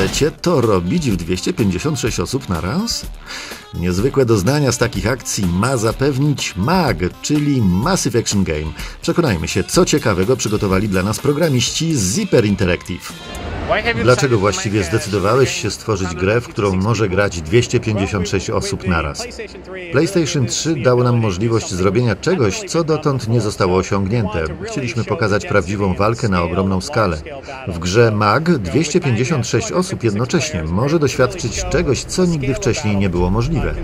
chcecie to robić w 256 osób na raz? Niezwykłe doznania z takich akcji ma zapewnić MAG, czyli Massive Action Game. Przekonajmy się, co ciekawego przygotowali dla nas programiści z Zipper Interactive. Dlaczego właściwie zdecydowałeś się stworzyć grę, w którą może grać 256 osób naraz? PlayStation 3 dało nam możliwość zrobienia czegoś, co dotąd nie zostało osiągnięte. Chcieliśmy pokazać prawdziwą walkę na ogromną skalę. W grze MAG 256 osób jednocześnie może doświadczyć czegoś, co nigdy wcześniej nie było możliwe.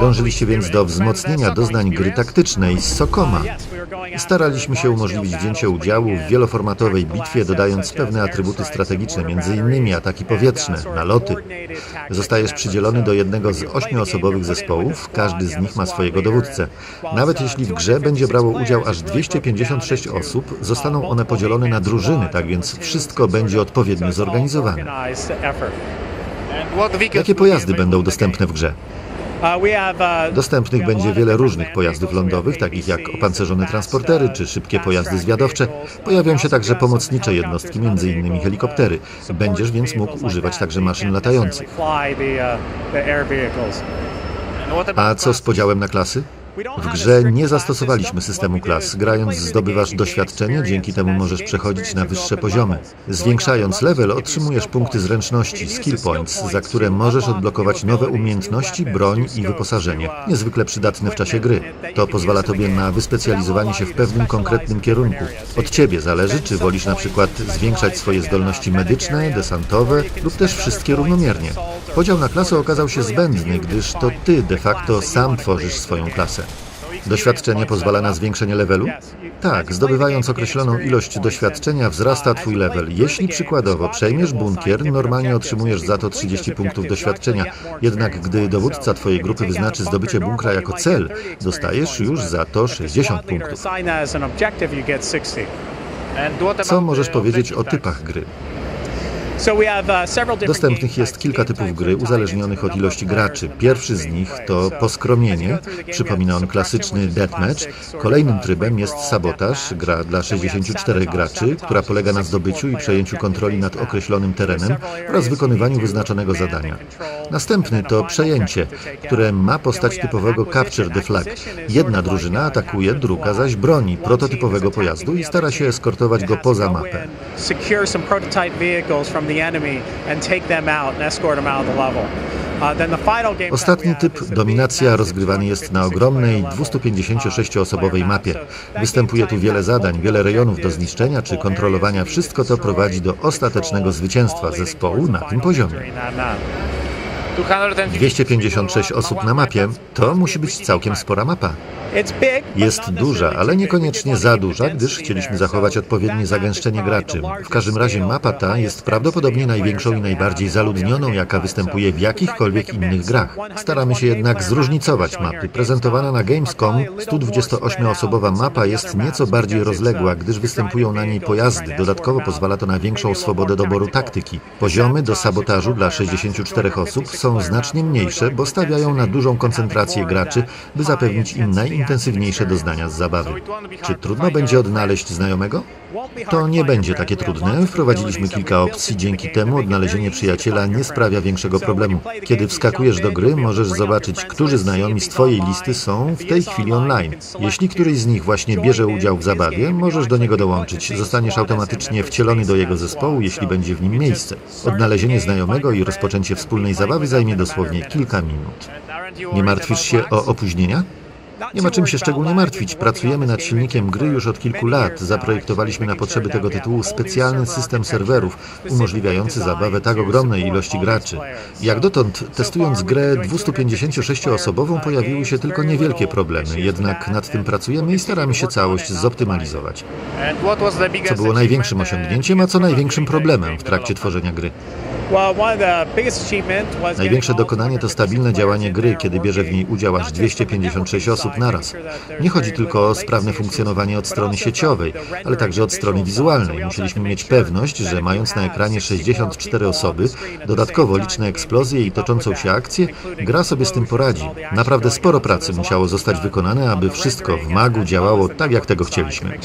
Dążyliście więc do wzmocnienia doznań gry taktycznej z Sokoma. Staraliśmy się umożliwić wzięcie udziału w wieloformatowej bitwie, dodając pewne atrybuty strategiczne, m.in. ataki powietrzne, naloty. Zostajesz przydzielony do jednego z ośmioosobowych zespołów, każdy z nich ma swojego dowódcę. Nawet jeśli w grze będzie brało udział aż 256 osób, zostaną one podzielone na drużyny, tak więc wszystko będzie odpowiednio zorganizowane. Jakie pojazdy będą dostępne w grze? Dostępnych będzie wiele różnych pojazdów lądowych, takich jak opancerzone transportery czy szybkie pojazdy zwiadowcze. Pojawią się także pomocnicze jednostki, m.in. helikoptery. Będziesz więc mógł używać także maszyn latających. A co z podziałem na klasy? W grze nie zastosowaliśmy systemu klas. Grając zdobywasz doświadczenie, dzięki temu możesz przechodzić na wyższe poziomy. Zwiększając level otrzymujesz punkty zręczności, skill points, za które możesz odblokować nowe umiejętności, broń i wyposażenie, niezwykle przydatne w czasie gry. To pozwala tobie na wyspecjalizowanie się w pewnym konkretnym kierunku. Od ciebie zależy, czy wolisz na przykład zwiększać swoje zdolności medyczne, desantowe lub też wszystkie równomiernie. Podział na klasy okazał się zbędny, gdyż to ty de facto sam tworzysz swoją klasę. Doświadczenie pozwala na zwiększenie levelu? Tak, zdobywając określoną ilość doświadczenia wzrasta Twój level. Jeśli przykładowo przejmiesz bunkier, normalnie otrzymujesz za to 30 punktów doświadczenia. Jednak gdy dowódca Twojej grupy wyznaczy zdobycie bunkra jako cel, dostajesz już za to 60 punktów. Co możesz powiedzieć o typach gry? Dostępnych jest kilka typów gry uzależnionych od ilości graczy. Pierwszy z nich to poskromienie, przypomina on klasyczny deathmatch. Kolejnym trybem jest sabotaż, gra dla 64 graczy, która polega na zdobyciu i przejęciu kontroli nad określonym terenem oraz wykonywaniu wyznaczonego zadania. Następny to przejęcie, które ma postać typowego capture the flag. Jedna drużyna atakuje, druga zaś broni prototypowego pojazdu i stara się eskortować go poza mapę. Ostatni typ, dominacja, rozgrywany jest na ogromnej 256-osobowej mapie. Występuje tu wiele zadań, wiele rejonów do zniszczenia czy kontrolowania. Wszystko to prowadzi do ostatecznego zwycięstwa zespołu na tym poziomie. 256 osób na mapie to musi być całkiem spora mapa. Jest duża, ale niekoniecznie za duża, gdyż chcieliśmy zachować odpowiednie zagęszczenie graczy. W każdym razie mapa ta jest prawdopodobnie największą i najbardziej zaludnioną, jaka występuje w jakichkolwiek innych grach. Staramy się jednak zróżnicować mapy. Prezentowana na Gamescom 128-osobowa mapa jest nieco bardziej rozległa, gdyż występują na niej pojazdy. Dodatkowo pozwala to na większą swobodę doboru taktyki. Poziomy do sabotażu dla 64 osób są znacznie mniejsze, bo stawiają na dużą koncentrację graczy, by zapewnić im najintensywniejsze doznania z zabawy. Czy trudno będzie odnaleźć znajomego? To nie będzie takie trudne. Wprowadziliśmy kilka opcji, dzięki temu odnalezienie przyjaciela nie sprawia większego problemu. Kiedy wskakujesz do gry, możesz zobaczyć, którzy znajomi z Twojej listy są w tej chwili online. Jeśli któryś z nich właśnie bierze udział w zabawie, możesz do niego dołączyć. Zostaniesz automatycznie wcielony do jego zespołu, jeśli będzie w nim miejsce. Odnalezienie znajomego i rozpoczęcie wspólnej zabawy zajmie dosłownie kilka minut. Nie martwisz się o opóźnienia? Nie ma czym się szczególnie martwić. Pracujemy nad silnikiem gry już od kilku lat. Zaprojektowaliśmy na potrzeby tego tytułu specjalny system serwerów umożliwiający zabawę tak ogromnej ilości graczy. Jak dotąd, testując grę 256-osobową, pojawiły się tylko niewielkie problemy. Jednak nad tym pracujemy i staramy się całość zoptymalizować. Co było największym osiągnięciem, a co największym problemem w trakcie tworzenia gry? Największe dokonanie to stabilne działanie gry, kiedy bierze w niej udział aż 256 osób naraz. Nie chodzi tylko o sprawne funkcjonowanie od strony sieciowej, ale także od strony wizualnej. Musieliśmy mieć pewność, że mając na ekranie 64 osoby, dodatkowo liczne eksplozje i toczącą się akcję, gra sobie z tym poradzi. Naprawdę sporo pracy musiało zostać wykonane, aby wszystko w magu działało tak, jak tego chcieliśmy.